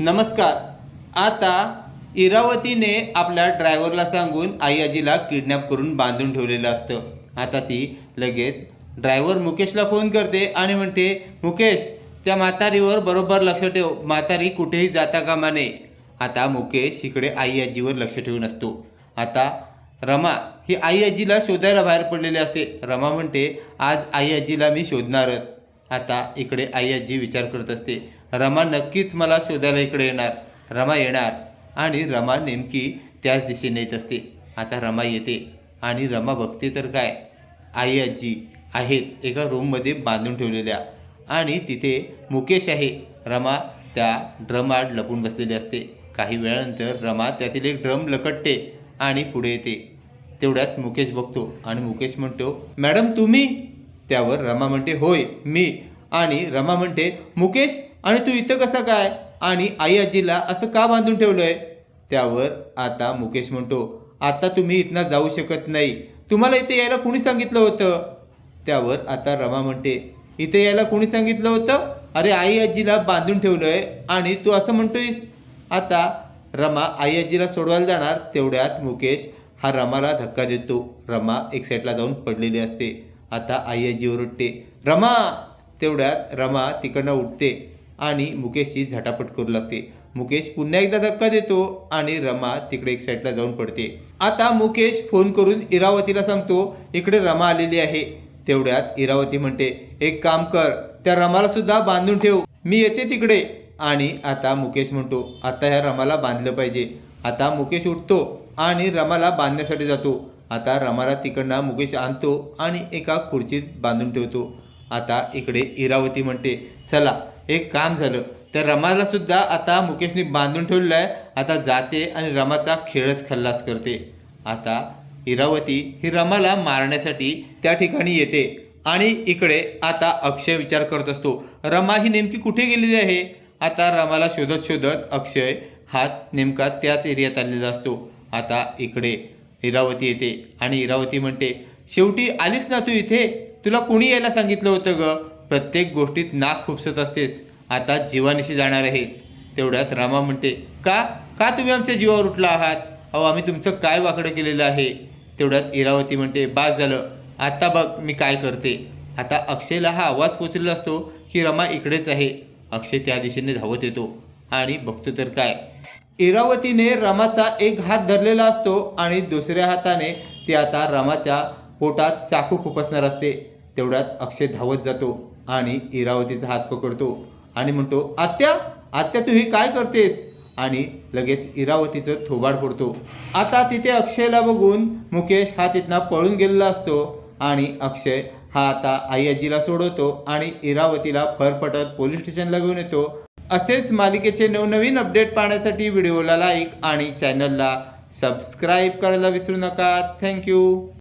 नमस्कार. आता इरावतीने आपल्या ड्रायव्हरला सांगून आई आजीला किडनॅप करून बांधून ठेवलेलं असतं. आता ती लगेच ड्रायव्हर मुकेशला फोन करते आणि म्हणते मुकेश त्या म्हातारीवर बरोबर लक्ष ठेव. म्हातारी कुठेही जाता कामा नये. आता मुकेश इकडे आई आजीवर लक्ष ठेवून असतो. आता रमा ही आई आजीला शोधायला बाहेर पडलेली असते. रमा म्हणते आज आई आजीला मी शोधणारच. आता इकडे आई आजी विचार करत असते. रमा नक्कीच मला शोधायला इकडे येणार. रमा येणार. आणि रमा नेमकी त्याच दिशेने येत असते. आता रमा येते. आणि रमा बघते तर काय? आई आजी आहेत एका रूममध्ये बांधून ठेवलेल्या. आणि तिथे मुकेश आहे. रमा त्या ड्रम आड लपून बसलेली असते. काही वेळानंतर रमा त्यातील एक ड्रम लकटते आणि पुढे येते. तेवढ्यात मुकेश बघतो आणि मुकेश म्हणतो मॅडम तुम्ही? त्यावर रमा म्हणते होय मी. आणि रमा म्हणते मुकेश आणि तू इथं कसा काय? आणि आई आजीला असं का बांधून ठेवलंय? त्यावर आता मुकेश म्हणतो आता तुम्ही इथनं जाऊ शकत नाही. तुम्हाला इथे यायला कुणी सांगितलं होतं? त्यावर आता रमा म्हणते इथे यायला कोणी सांगितलं होतं? अरे आई आजीला बांधून ठेवलंय आणि तू असं म्हणतोयस. आता रमा आई आजीला सोडवायला जाणार तेवढ्यात मुकेश हा रमाला धक्का देतो. रमा एक साईडला जाऊन पडलेली असते. आता आई आजीवर उठते रमा! तेवढ्यात रमा तिकडनं उठते. आणि मुकेशची झटापट करू लागते. मुकेश पुन्हा एकदा धक्का देतो आणि रमा तिकडे एक साईडला जाऊन पडते. आता मुकेश फोन करून इरावतीला सांगतो इकडे रमा आलेली आहे. तेवढ्यात इरावती म्हणते एक काम कर त्या रमाला सुद्धा बांधून ठेव मी येते तिकडे. आणि आता मुकेश म्हणतो आता ह्या रमाला बांधलं पाहिजे. आता मुकेश उठतो आणि रमाला बांधण्यासाठी जातो. आता रमाला तिकडनं मुकेश आणतो आणि एका खुर्चीत बांधून ठेवतो. आता इकडे इरावती म्हणते चला एक काम झालं. तर रमाला सुद्धा आता मुकेशने बांधून ठेवलेलं आहे आता जाते आणि रमाचा खेळच खल्लास करते. आता इरावती ही रमाला मारण्यासाठी त्या ठिकाणी येते. आणि इकडे आता अक्षय विचार करत असतो. रमा ही नेमकी कुठे गेलेली आहे? आता रमाला शोधत शोधत अक्षय हा नेमका त्याच एरियात आलेला असतो. आता इकडे इरावती येते आणि इरावती म्हणते शेवटी आलीस ना तू इथे? तुला कुणी यायला सांगितलं होतं ग? प्रत्येक गोष्टीत नाक खुपसत असतेस. आता जीवानिशी जाणार आहेस तेवढ्यात रामा म्हणते का? का तुम्ही आमच्या जीवावर उठला आहात? अहो आम्ही तुमचं काय वाकडं केलेलं आहे? तेवढ्यात इरावती म्हणते बास झालं. आता बघ मी काय करते. आता अक्षयला हा आवाज पोचलेला असतो की रमा इकडेच आहे. अक्षय त्या दिशेने धावत येतो आणि बघतो तर काय. इरावतीने रमाचा एक हात धरलेला असतो आणि दुसऱ्या हाताने ती आता रमाच्या पोटात चाकू खुपसणार असते. तेवढ्यात अक्षय धावत जातो आणि इरावतीचा हात पकडतो. आणि म्हणतो आत्या आत्या तू ही काय करतेस? आणि लगेच इरावतीचं थोबाड पडतो आता तिथे अक्षयला बघून मुकेश हा तिथनं पळून गेलेला असतो आणि अक्षय हा आता आई आजीला सोडवतो आणि इरावतीला फरफटत पोलीस स्टेशनला घेऊन येतो. असेच मालिकेचे नवनवीन अपडेट पाहण्यासाठी व्हिडिओला लाईक आणि चॅनलला सबस्क्राईब करायला विसरू नका. थँक्यू